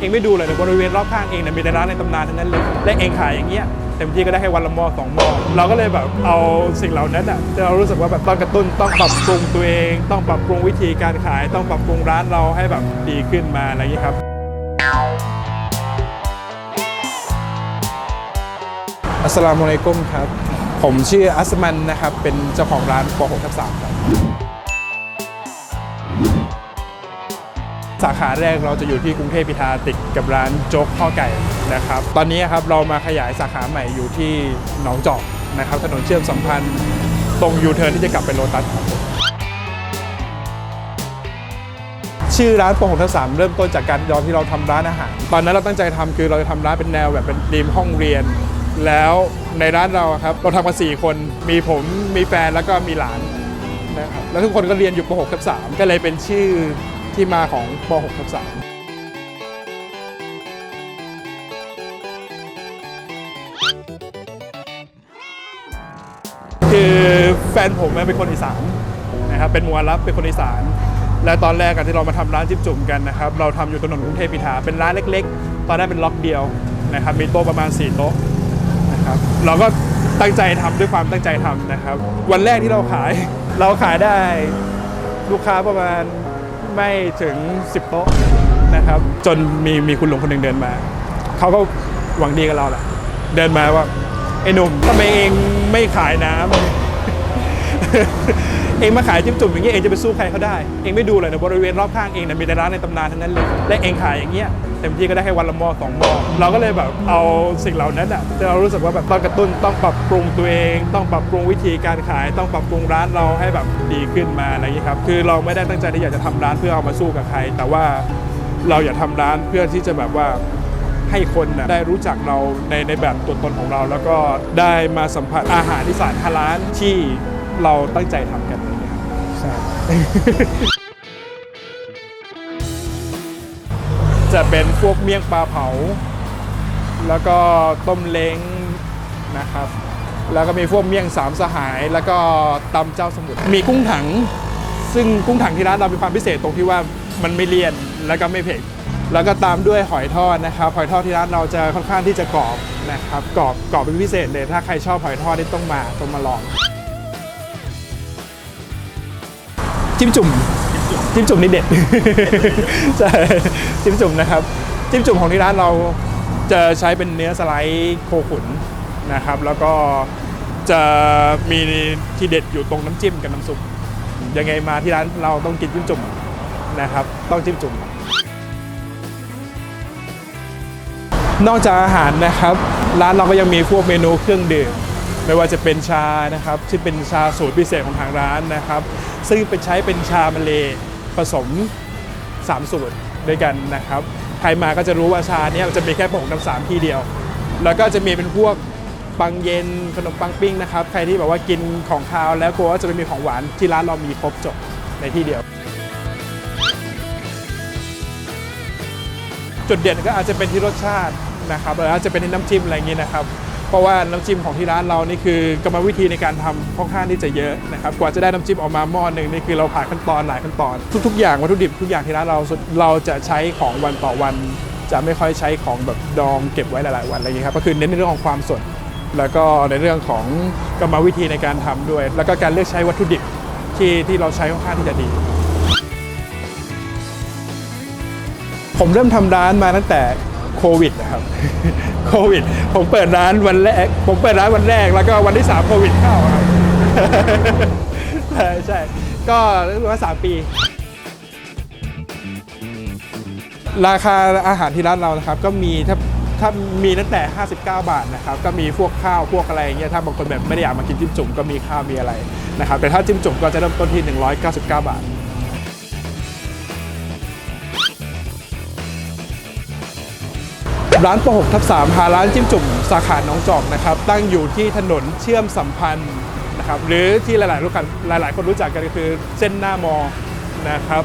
เองไม่ดูเลยในบริเวณรอบข้างเองเนี่ยมีแต่ร้านในตำนานทั้งนั้นเลยและเองขายอย่างเงี้ยเต็มที่ก็ได้แค่วันละมอสองมอเราก็เลยแบบเอาสิ่งเหล่านั้นอะที่เรารู้สึกว่าแบบต้องกระตุ้นต้องปรับปรุงตัวเอง ต้องปรับปรุงวิธีการขาย ต้องปรับปรุงร้านเราให้แบบดีขึ้นมาอะไรอย่างนี้ครับอัสสลามุอะลัยกุมครับ ผมชื่ออัสมันนะครับ เป็นเจ้าของร้านป6ทับ3ครับ สาขาแรกเราจะอยู่ที่กรุงเทพพิธาติดกับร้านโจ๊กข้อไก่นะครับ ตอนนี้ครับเรามาขยายสาขาใหม่อยู่ที่หนองจอกนะครับ ถนนเชื่อมสัมพันธ์ ตรงยูเทิร์นที่จะกลับไปโลตัสครับชื่อร้านปงของทสามเริ่มต้นจากการยอมที่เราทำร้านอาหาร ตอนนั้นเราตั้งใจทำคือเราจะทำร้านเป็นแนวแบบเป็นธีมห้องเรียน แล้วในร้านเราครับเราทำมาสี่คนมีผมมีแฟนแล้วก็มีหลานนะครับแล้วทุกคนก็เรียนอยู่ป .6 ทับ3ก็เลยเป็นชื่อ ที่มาของป .6 ทับ3คือแฟนผมเป็นคนอีสานนะครับเป็นมัวรับเป็นคนอีสาน และตอนแรกอะที่เรามาทำร้านจิ้มจุ่มกันนะครับเราทำอยู่ถนนกรุงเทพพิธาเป็นร้านเล็ก ๆ ตอนนั้นเป็นล็อกเดียวนะครับมีโต๊ะประมาณ4โต๊ะนะครับเราก็ตั้งใจทำด้วยความตั้งใจทำนะครับ วันแรกที่เราขายเราขายได้ลูกค้าประมาณ ไม่ถึง 10 โต๊ะนะครับ จนมีมีคุณลุงคนหนึ่งเดินมา เขาก็หวังดีกับเราแหละ เดินมาว่าไอ้หนุ่มทำไมเองไม่ขายน้ำ เองมาขายจิ้มจุ่มอย่างเงี้ยเองจะไปสู้ใครเขาได้ เองไม่ดูเลยในบริเวณรอบข้างเองเนี่ยมีแต่ร้านในตำนานทั้งนั้นเลย และเองขายอย่างเงี้ยเต็มที่ก็ได้แค่วันละหม้อสองหม้อเราก็เลยแบบเอาสิ่งเหล่านั้นอะที่เรารู้สึกว่าแบบต้องกระตุ้นต้องปรับปรุงตัวเอง ต้องปรับปรุงวิธีการขาย ต้องปรับปรุงร้านเราให้แบบดีขึ้นมาอะไรอย่างนี้ยครับคือเราไม่ได้ตั้งใจที่อยากจะทำร้านเพื่อเอามาสู้กับใคร แต่ว่าเราอยากทำร้านเพื่อที่จะแบบว่าให้คนนะได้รู้จักเราในในแบบตัวตนของเรา แล้วก็ได้มาสัมผัสอาหารที่สานฮาลาลที่เราตั้งใจทำ ใช่ จะเป็นพวกเมี่ยงปลาเผา แล้วก็ต้มเล้งนะครับ แล้วก็มีพวกเมี่ยงสามสหาย แล้วก็ตำเจ้าสมุทร มีกุ้งถัง ซึ่งกุ้งถังที่ร้านเรามีความพิเศษตรงที่ว่ามันไม่เลี่ยน แล้วก็ไม่เผ็ด แล้วก็ตามด้วยหอยทอดนะครับ หอยทอดที่ร้านเราจะค่อนข้างที่จะกรอบนะครับ กรอบ กรอบเป็นพิเศษเลย ถ้าใครชอบหอยทอดนี่ต้องมา ต้องมาลอง จิ้มจุ่มจิ้มจุ่มนี่เด็ดใช่จิ้มจุ่มนะครับจิ้มจุ่มของที่ร้านเราจะใช้เป็นเนื้อสไลด์โคขุนนะครับ แล้วก็จะมีที่เด็ดอยู่ตรงน้ำจิ้มกับน้ำซุปยังไงมาที่ร้านเราต้องกินจิ้มจุ่มนะครับ ต้องจิ้มจุ่มนอกจากอาหารนะครับ ร้านเราก็ยังมีพวกเมนูเครื่องดื่ม ไม่ว่าจะเป็นชานะครับที่เป็นชาสูตรพิเศษของทางร้านนะครับ ซึ่งเป็นใช้เป็นชามาเลผสม 3 สูตรด้วยกันนะครับ ใครมาก็จะรู้ว่าชาเนี้ยจะมีแค่ผงน้ำสามที่เดียว แล้วก็จะมีเป็นพวกปังเย็นขนมปังปิ้งนะครับ ใครที่แบบว่ากินของคาวแล้วกลัวว่าจะไม่มีของหวานที่ร้านเรามีครบจบในที่เดียว จุดเด่นก็อาจจะเป็นที่รสชาตินะครับหรืออาจจะเป็นที่น้ำจิ้มอะไรอย่างนี้นะครับ เพราะว่าน้ำจิ้มของที่ร้านเรานี่คือกรรมวิธีในการทำค่อนข้างที่จะเยอะนะครับกว่าจะได้น้ำจิ้มออกมาหม้อหนึ่งนี่คือเราผ่านขั้นตอนหลายขั้นตอน ทุก ๆ อย่างวัตถุดิบทุกอย่างที่ร้านเราเราจะใช้ของวันต่อวัน จะไม่ค่อยใช้ของแบบดองเก็บไว้หลาย ๆ วันอะไรอย่างนี้ครับก็คือเน้นในเรื่องของความสดแล้วก็ในเรื่องของกรรมวิธีในการทำด้วย แล้วก็การเลือกใช้วัตถุดิบที่ที่เราใช้ค่อนข้างที่จะดี ผมเริ่มทำร้านมาตั้งแต่โควิดนะครับ โควิด ผมเปิดร้านวันแรก ผมเปิดร้านวันแรก แล้วก็วันที่ 3 โควิดเข้าครับใช่ใช่ก็เรียกว่า 3 ปี ราคาอาหารที่ร้านเรานะครับ ก็มีถ้าถ้ามีตั้งแต่ 59 บาทนะครับ ก็มีพวกข้าวพวกอะไรอย่างเงี้ย ถ้าบางคนแบบไม่ได้อยากมากินจิ้มจุ่มก็มีข้าวมีอะไรนะครับ แต่ถ้าจิ้มจุ่มก็จะเริ่มต้นที่ 199 บาท ร้านป6ทับ3หาร้านจิ้มจุ่มสาขาหนองจอกนะครับ ตั้งอยู่ที่ถนนเชื่อมสัมพันธ์นะครับ หรือที่หลายๆรู้กันหลาย ๆ คนรู้จักกันก็คือเส้นหน้ามอนะครับ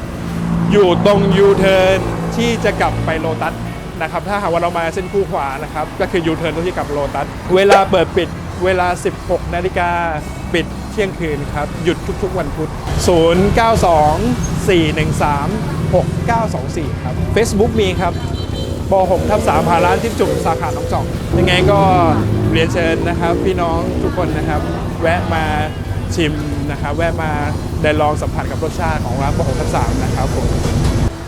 อยู่ตรงยูเทิร์นที่จะกลับไปโลตัสนะครับ ถ้าหากว่าเรามาเส้นคู่ขวานะครับ ก็คือยูเทิร์นที่กลับโลตัส เวลาเปิดปิดเวลา 16 นาฬิกาปิดเที่ยงคืนครับ หยุดทุกๆวันพุธ 092 413 6924 ครับ Facebook มีครับ ป .6 ทับ3พาร้านที่จุ่มสาขาหนองจอกยังไงก็เรียนเชิญนะครับ พี่น้องทุกคนนะครับ แวะมาชิมนะครับ แวะมาได้ลองสัมผัสกับรสชาติของร้านป .6 ทับ3นะครับผม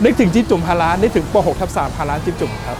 นึกถึงจิ้มจุ่มพาร้านนึกถึงป .6 ทับ3พาร้านจิ้มจุ่มครับ